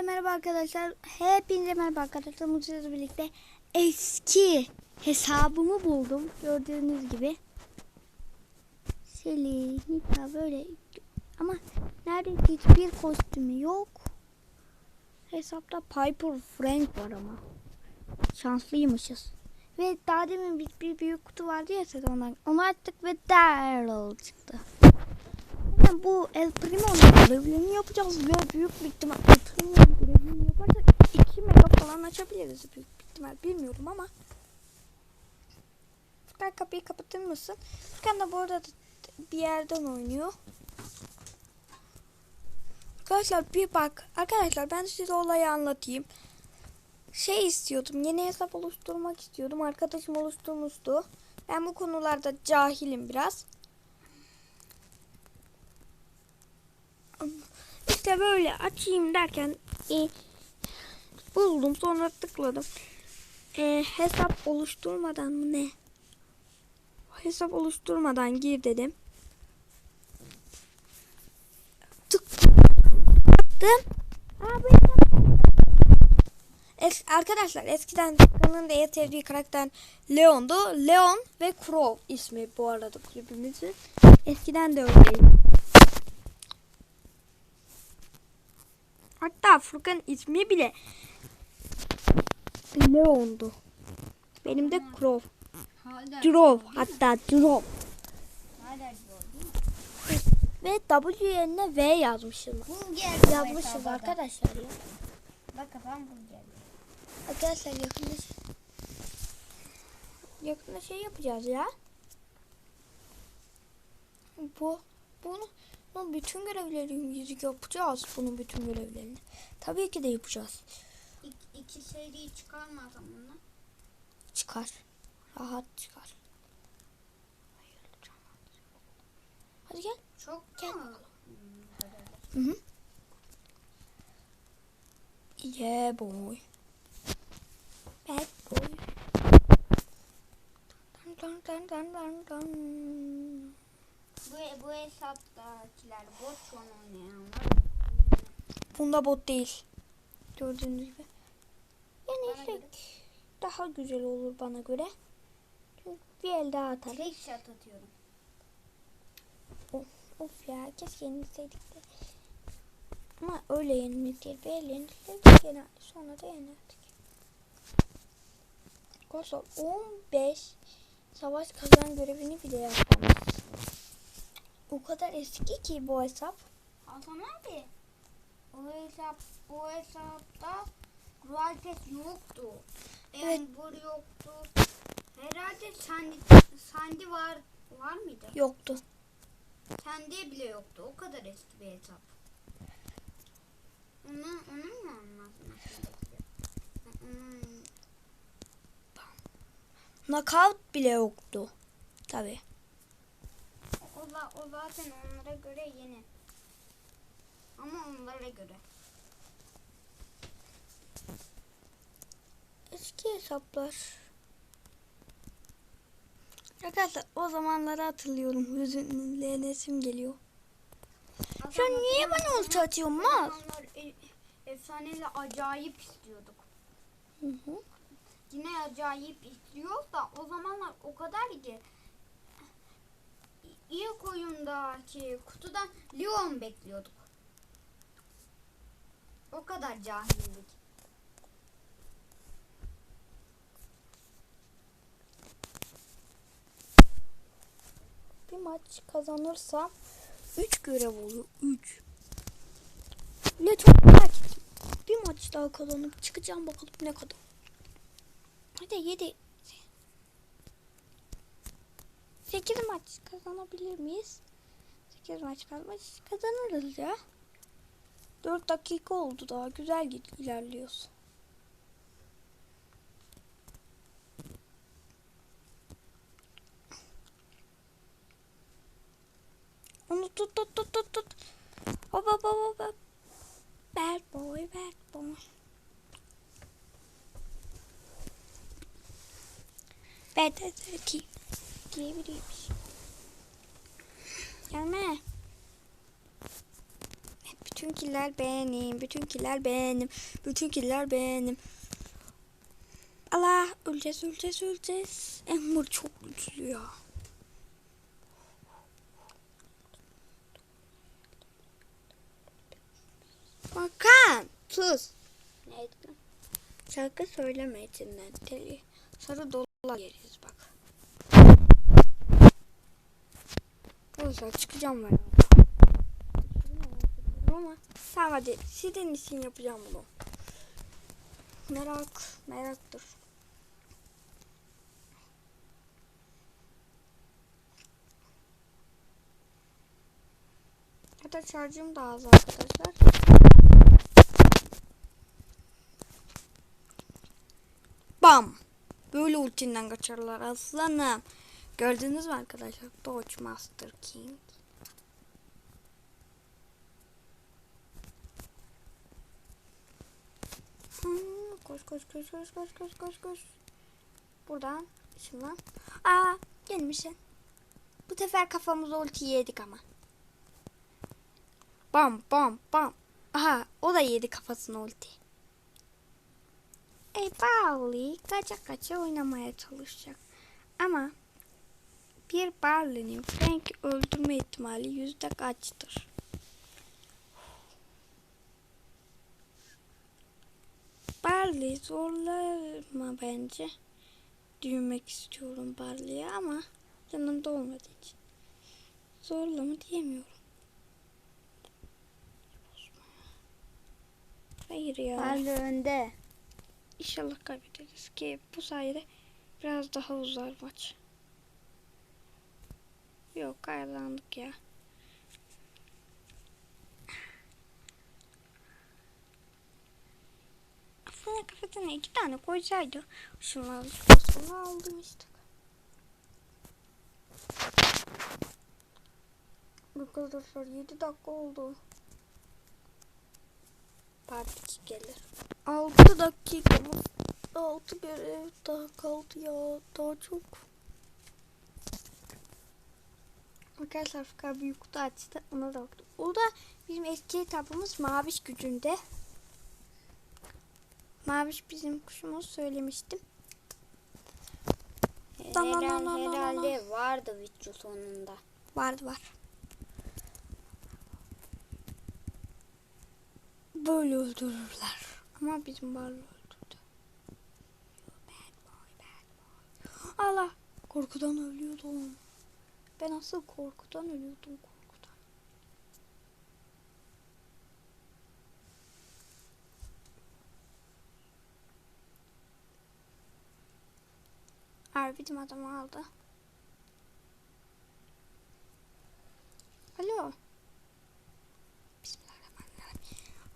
Hepinize merhaba arkadaşlar. Hepinize merhaba arkadaşlar. Mutluyuz birlikte eski hesabımı buldum. Gördüğünüz gibi. Selin, böyle ama neredeyse hiçbir kostümü yok. Hesapta Piper Frank var ama. Şanslıymışız. Ve daha demin bir, bir büyük kutu vardı ya sezondan. Onu açtık ve Daryl çıktı. Yani bu El Primo'nun görevlerini yapacağız ve büyük bir ihtimal El Primo'nun görevlerini yaparsak 2 mega falan açabiliriz büyük bir ihtimal. Bilmiyorum ama. Furkan kapıyı kapatır mısın? Furkan da bu arada bir yerden oynuyor. Arkadaşlar bir bak. Arkadaşlar ben size olayı anlatayım. Şey istiyordum. Yeni hesap oluşturmak istiyordum. Arkadaşım oluşturmuştu. Ben bu konularda cahilim biraz. İşte böyle açayım derken e, buldum sonra tıkladım. E, hesap oluşturmadan mı ne? Hesap oluşturmadan gir dedim. Tıkladım. Benim- Es arkadaşlar eskiden Furkan'ın da en sevdiği karakter Leon'du. Leon ve Crow ismi bu arada kulübümüzün. Eskiden de öyleydi. Hatta Furkan ismi bile Leon'du. Benim de Crow. Hala, Drove hatta mi? Ve W yerine V yazmışım. Bulger Yazmışım arkadaşlar ya. Bak kafam bulger. Arkadaşlar yakında yakında şey yapacağız ya. Bu bunu bunun bütün görevlerini yapacağız. Bunun bütün görevlerini. Tabii ki de yapacağız. İki, iki seri çıkarmadan bunu. Çıkar. Rahat çıkar. Hadi gel. Çok Gel mu? Hı hı. Yeah boy. Bad boy. Dun dun dun dun dun. Bu, bu hesaptakiler bot şu an oynayanlar. Bunda bot değil. Gördüğünüz gibi. Yani Bana şey göre. daha güzel olur bana göre. Çünkü bir el daha atarız. Trick shot atıyorum. Of, of ya keşke yenilseydik de. Ama öyle yenilmek değil. Bir el yenilseydik yenerdik. Sonra da yenerdik. Arkadaşlar 15 savaş kazan görevini bile yapmamız. O kadar eski ki bu hesap. Hasan abi. O hesap, o hesapta Royalties yoktu. Evet. Ember yoktu. Herhalde Sandy, Sandy var var mıydı? Yoktu. Sandy bile yoktu. O kadar eski bir hesap. Onu, onun mu anlatmak Knockout bile yoktu. Tabi. Za- o zaten onlara göre yeni. Ama onlara göre. Eski hesaplar. Arkadaşlar o zamanları hatırlıyorum. Hüzünlenesim geliyor. Sen niye bana ulti atıyorsun Maz? e- efsaneyle acayip istiyorduk. Hı hı. Yine acayip istiyoruz da o zamanlar o kadar ki ilk oyundaki kutudan Leon bekliyorduk. O kadar cahillik. Bir maç kazanırsam 3 görev oluyor. 3. Ne çok merak ettim. Bir maç daha kazanıp çıkacağım bakalım ne kadar. Hadi 7. 8 maç kazanabilir miyiz? 8 maç kazanmış kazanırız ya. 4 dakika oldu daha güzel ilerliyoruz. Onu tut tut tut tut tut. Hop hop hop hop. Bad boy bad boy. Bad diyebiliriz. Gelme. Bütün killer benim. Bütün killer benim. Bütün killer benim. Allah öleceğiz öleceğiz öleceğiz. Ember çok güçlü ya. Bakan sus. Neydi? Şarkı söyleme içinden deli. Sarı dolar yeriz bak. Arkadaşlar çıkacağım ben. Ama hadi sizin için yapacağım bunu. Merak, meraktır. Hatta şarjım da az arkadaşlar. Bam. Böyle ultinden kaçarlar aslanım. Gördünüz mü arkadaşlar? Dodge Master King. Hmm, koş koş koş koş koş koş koş koş. Buradan ışınlan. Aa gelmişsin. Bu sefer kafamıza ulti yedik ama. Bam bam bam. Aha o da yedi kafasına ulti. Ey Barley kaça kaça oynamaya çalışacak. Ama bir Barley'nin Frank öldürme ihtimali yüzde kaçtır? Barley zorlar mı bence? Düğmek istiyorum Barley'e ama yanımda olmadığı için. Zorla mı diyemiyorum. Hayır ya. Parlı önde. İnşallah kaybederiz ki bu sayede biraz daha uzar maç. Yok kazandık ya. Aslında kafasına iki tane koysaydı şunları sonra aldım işte. Arkadaşlar 7 dakika oldu. Part 2 gelir. 6 dakika mı? 6 görev daha kaldı ya. Daha çok. Arkadaşlar Furkan büyük kutu açtı. Ona da baktım. O da bizim eski etapımız Maviş gücünde. Maviş bizim kuşumuz söylemiştim. Tamam, Herhal- tamam, tamam, herhalde vardı video sonunda. Vardı var. Böyle öldürürler. Ama bizim Barley öldürdü. Allah! Korkudan ölüyordum. Ben asıl korkudan ölüyordum korkudan. Abi bizim adamı aldı. Alo.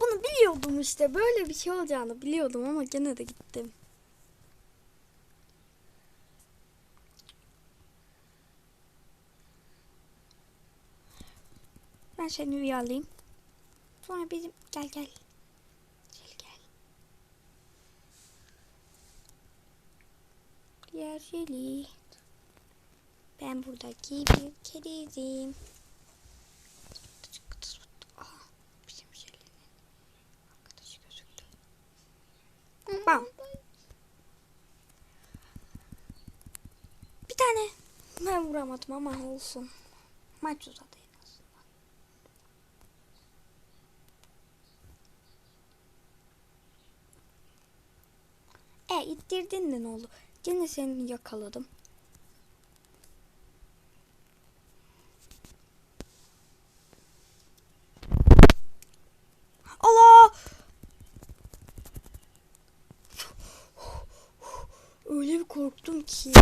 Bunu biliyordum işte. Böyle bir şey olacağını biliyordum ama gene de gittim. Seni uyarlayayım. Sonra bizim gel gel. Gel gel. Diğer Şeli. Ben buradaki bir kediyim. Bam. Bir tane ben vuramadım ama olsun. Maç uzadı en azından. İttirdin de ne oldu? Gene seni yakaladım. Allah! Öyle bir korktum ki.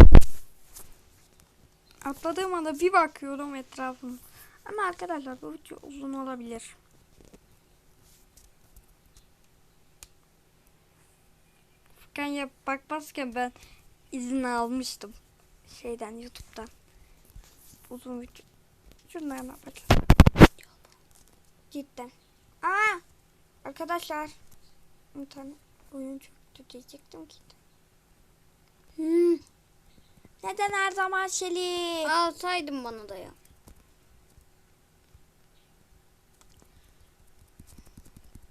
Atladığım anda bir bakıyorum etrafıma. Ama arkadaşlar bu video uzun olabilir. Furkan ya bakmazken ben izin almıştım. Şeyden YouTube'dan. Uzun video. Şunlarına bakın. Cidden. Aa! Arkadaşlar. Bir tane oyuncu diyecektim ki. Hmm. Neden her zaman Şeli? Alsaydın bana da ya.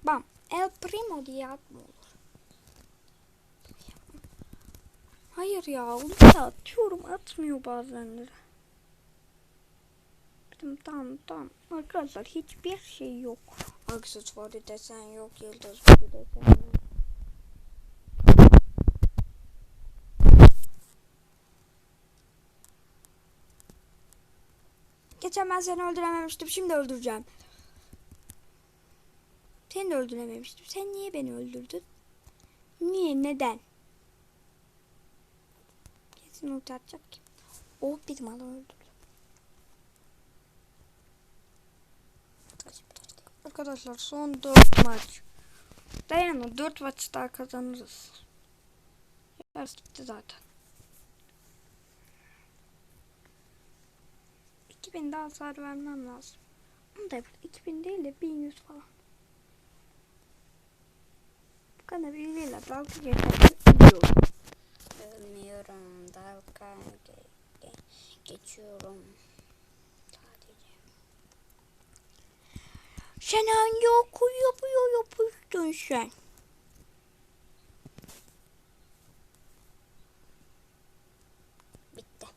Bam. El Primo diye ad mı olur? Hayır ya. Onu da atıyorum. Atmıyor bazenleri. Dedim tamam tamam. Arkadaşlar hiçbir şey yok. Aksesuarı desen yok. Yıldız bir desen yok. Geçen ben seni öldürememiştim. Şimdi öldüreceğim. Seni de öldürememiştim. Sen niye beni öldürdün? Niye? Neden? Kesin ulti ki. O bizim adamı öldürdü. Arkadaşlar son 4 maç. Dayanın 4 maç daha kazanırız. Yarısı bitti zaten. 2000 daha hasar vermem lazım. Onu da 2000 değil de 1100 falan. Bu kadar bilgiyle dalga geçebiliyorum. Ölmüyorum. Dalga ge- ge- geçiyorum. Sadece. Sen hangi okul yapıyor yapıyorsun sen? Bitti.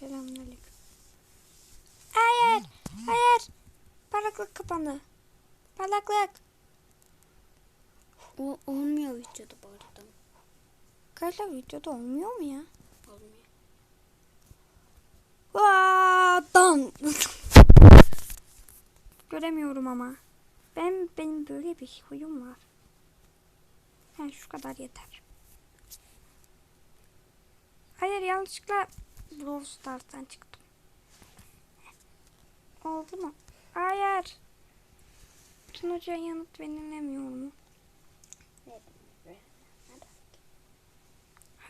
Selamünaleyküm. Hayır, hayır. Parlaklık kapandı. Parlaklık. O olmuyor videoda bu arada. Arkadaşlar videoda olmuyor mu ya? Olmuyor. Vaadan. Göremiyorum ama. Ben benim böyle bir huyum var. Yani şu kadar yeter. Hayır yanlışlıkla Brawl Stars'tan çıktım. Oldu mu? Hayır. Tüm Hoca'ya yanıt verilemiyor mu?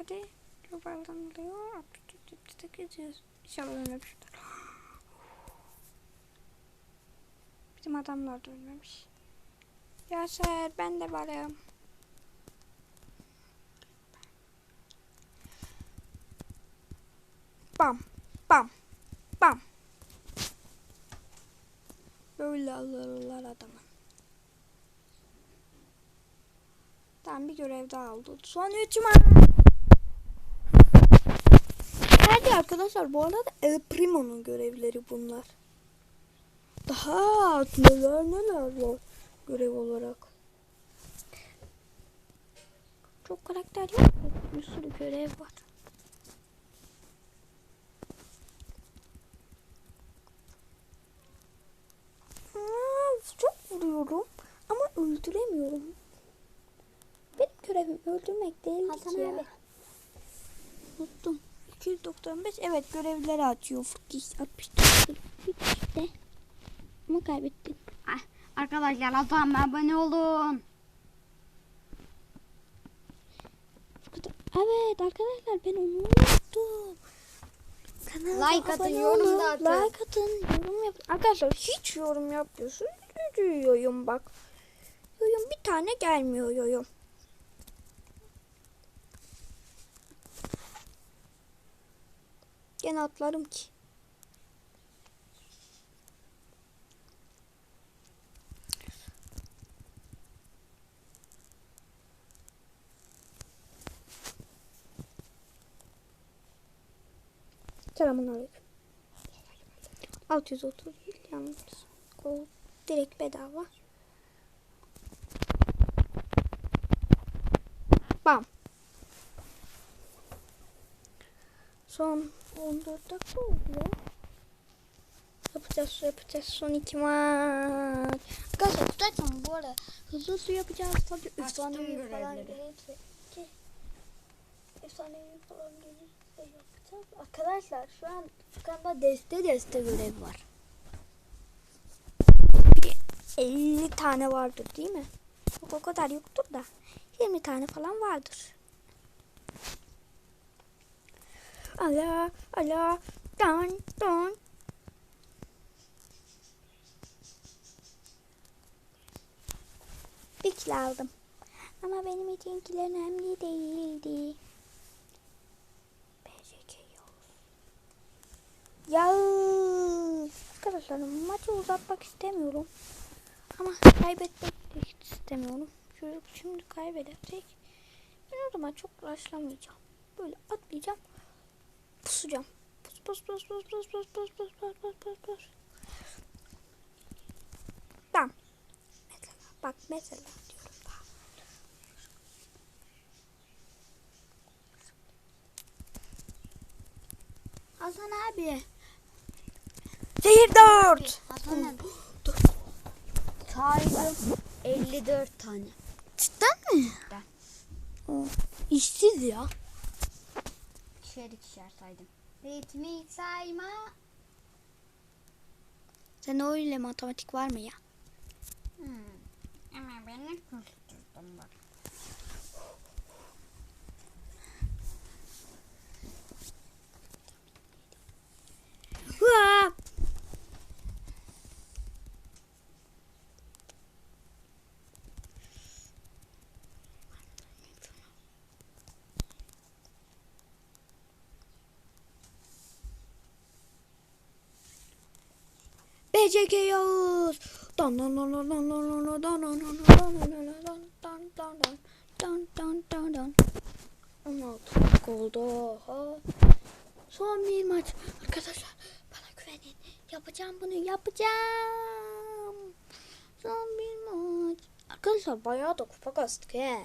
Hadi. Yuvarlan oluyor. 68 İnşallah ölmemişler. Bizim adamlar da ölmemiş. Yaşar ben de varım. Bam. Bam. Bam. Böyle alırlar adamı. Tamam bir görev daha oldu. Son üç maç. Hadi arkadaşlar bu arada El Primo'nun görevleri bunlar. Daha neler neler var görev olarak. Çok karakter yok mu? Bir sürü görev var. Aa, çok vuruyorum ama öldüremiyorum. Benim görevim öldürmek değil Hasan ki ya. abi. Unuttum. 295 evet görevleri açıyor. Fıkış 64 işte. Ama kaybettik. Ah, Arkadaşlar Hasan'la abone olun. Evet arkadaşlar ben onu unuttum. Kanala Like atın, yorum da atın. Like atın, yorum yapın. Arkadaşlar hiç yorum yapmıyorsun. Duyuyorum bak. Yorum bir tane gelmiyor yorum. Gene atlarım ki. Selamun aleyküm. 630 değil yalnız. O direkt bedava. Bam. Son 14 dakika oldu ya. Yapacağız yapacağız son iki maç. Arkadaşlar tutarsan bu arada hızlı su yapacağız tabii efsanevi falan gelirse ki efsanevi falan gelirse yapacağız. Arkadaşlar şu an Furkan'da deste deste görev var. Bir 50 tane vardır değil mi? O kadar yoktur da 20 tane falan vardır. Ala ala don don Bir kilo aldım. Ama benim içinkiler önemli değildi. BJK Ya arkadaşlar maçı uzatmak istemiyorum. Ama kaybetmek de hiç istemiyorum. Şöyle şimdi kaybedersek ben o zaman çok rushlamayacağım. Böyle atlayacağım. Pusacağım. Pus pus pus pus pus pus pus pus pus pus pus. Tamam. Mesela bak mesela diyorum. Hasan abi. Zehir dört. Hasan abi. Saydım 54 tane. Cidden mi? Cidden. O işsiz ya. İkişer ikişer saydım. Ritmik sayma. Sen öyle matematik var mı ya? Hmm. Ama beni kusturdun bak. Hua! BCK Yağız. Dan dan dan dan dan dan dan dan dan dan dan dan dan dan dan dan dan dan 16 dakika oldu. Oha. Son bir maç. Arkadaşlar bana güvenin. Yapacağım bunu yapacağım. Son bir maç. Arkadaşlar bayağı da kupa kastık he.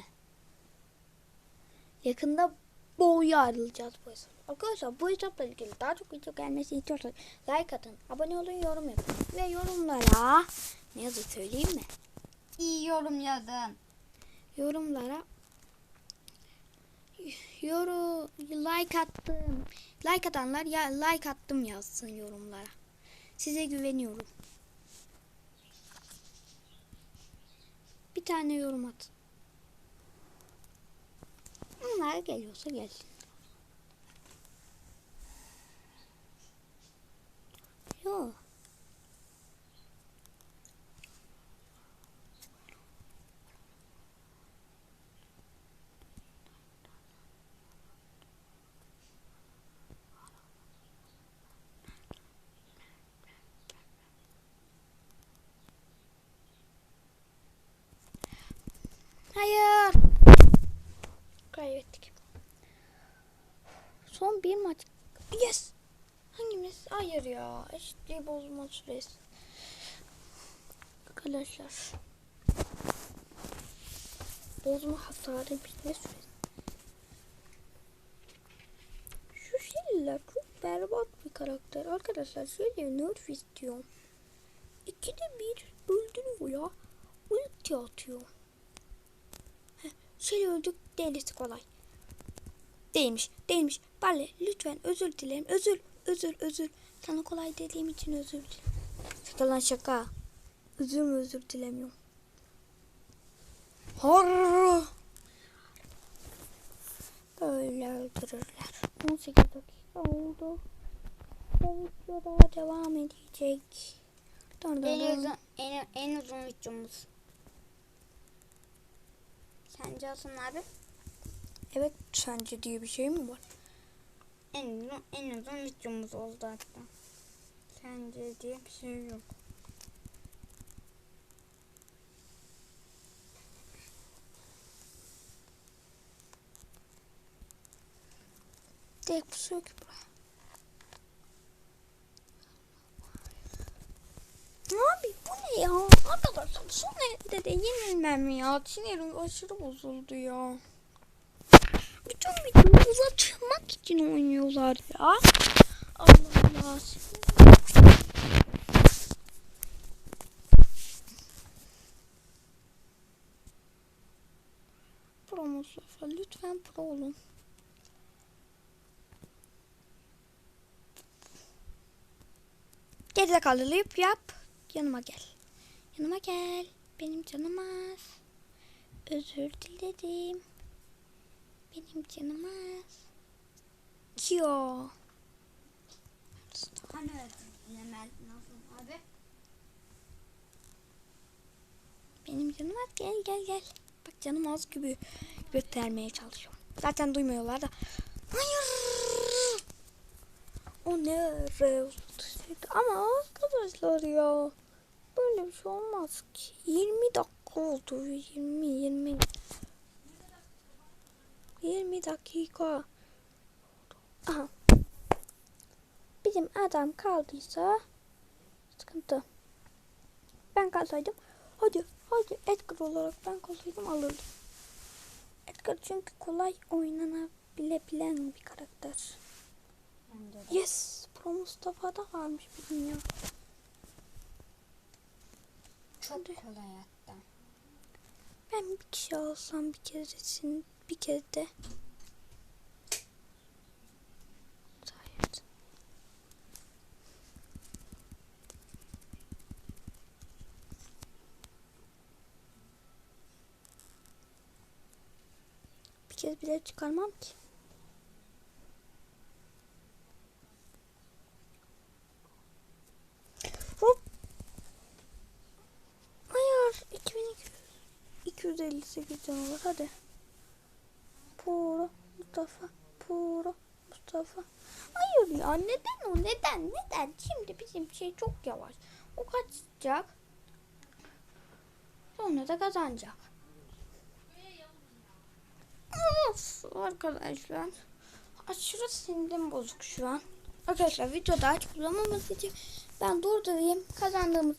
Yakında boğuya ayrılacağız bu hesap. Arkadaşlar bu hesapla ilgili daha çok video gelmesini istiyorsanız like atın, abone olun, yorum yapın. Ve yorumlara ne yazı söyleyeyim mi? İyi yorum yazın. Yorumlara yorum like attım. Like atanlar ya like attım yazsın yorumlara. Size güveniyorum. Bir tane yorum atın. Onlar geliyorsa gelsin. Yo. Eşitliği bozma süresi. Arkadaşlar. Bozma hasarı bitme süresi. Şu şeyler çok berbat bir karakter. Arkadaşlar şöyle nerf istiyorum. İkide bir öldürüyor ya. Ulti atıyor. Şey öldük delisi kolay. Değilmiş, değilmiş. Bale lütfen özür dilerim. Özür, özür, özür. Sana kolay dediğim için özür dilerim. Şaka lan şaka. Özür mü özür dilemiyorum. Har. Böyle öldürürler. 18 dakika oldu. Bu video daha devam edecek. Dön, dön, En uzun, en, en uzun videomuz. Sence Hasan abi? Evet sence diye bir şey mi var? En uzun, en uzun videomuz oldu hatta. Sence diye bir şey yok. Direkt pusuyor ki buraya. Abi bu ne ya? Arkadaşlar son elde de yenilmem ya. Sinirim aşırı bozuldu ya. Uzatmak için oynuyorlar ya. Allah Allah. Pro Mustafa lütfen pro olun. Gerizekalılık yap. Yanıma gel. Yanıma gel. Benim canım az. Özür dilerim. Benim canım az. Yo. Hani abi? Benim canım az. Gel gel gel. Bak canım az gibi göstermeye çalışıyorum. Zaten duymuyorlar da. Hayır. O ne Ama arkadaşlar ya. Böyle bir şey olmaz ki. 20 dakika oldu. 20 20. 20 dakika. Aha. Bizim adam kaldıysa sıkıntı. Ben kalsaydım hadi hadi Edgar olarak ben kalsaydım alırdım. Edgar çünkü kolay oynanabilebilen bir karakter. Yes. Pro Mustafa'da varmış bizim ya. Çok Hadi. kolay hatta. Ben bir kişi alsam bir keresin bir kere de. Bir kez bile çıkarmam ki. Hop. Hayır. 2200. 258 canı var hadi. Mustafa. Puro Mustafa. Hayır ya neden o neden neden? Şimdi bizim şey çok yavaş. O kaçacak. Sonra da kazanacak. Of arkadaşlar. Aşırı sinirim bozuk şu an. Arkadaşlar videoda aç kullanmaması için ben durdurayım. Kazandığımız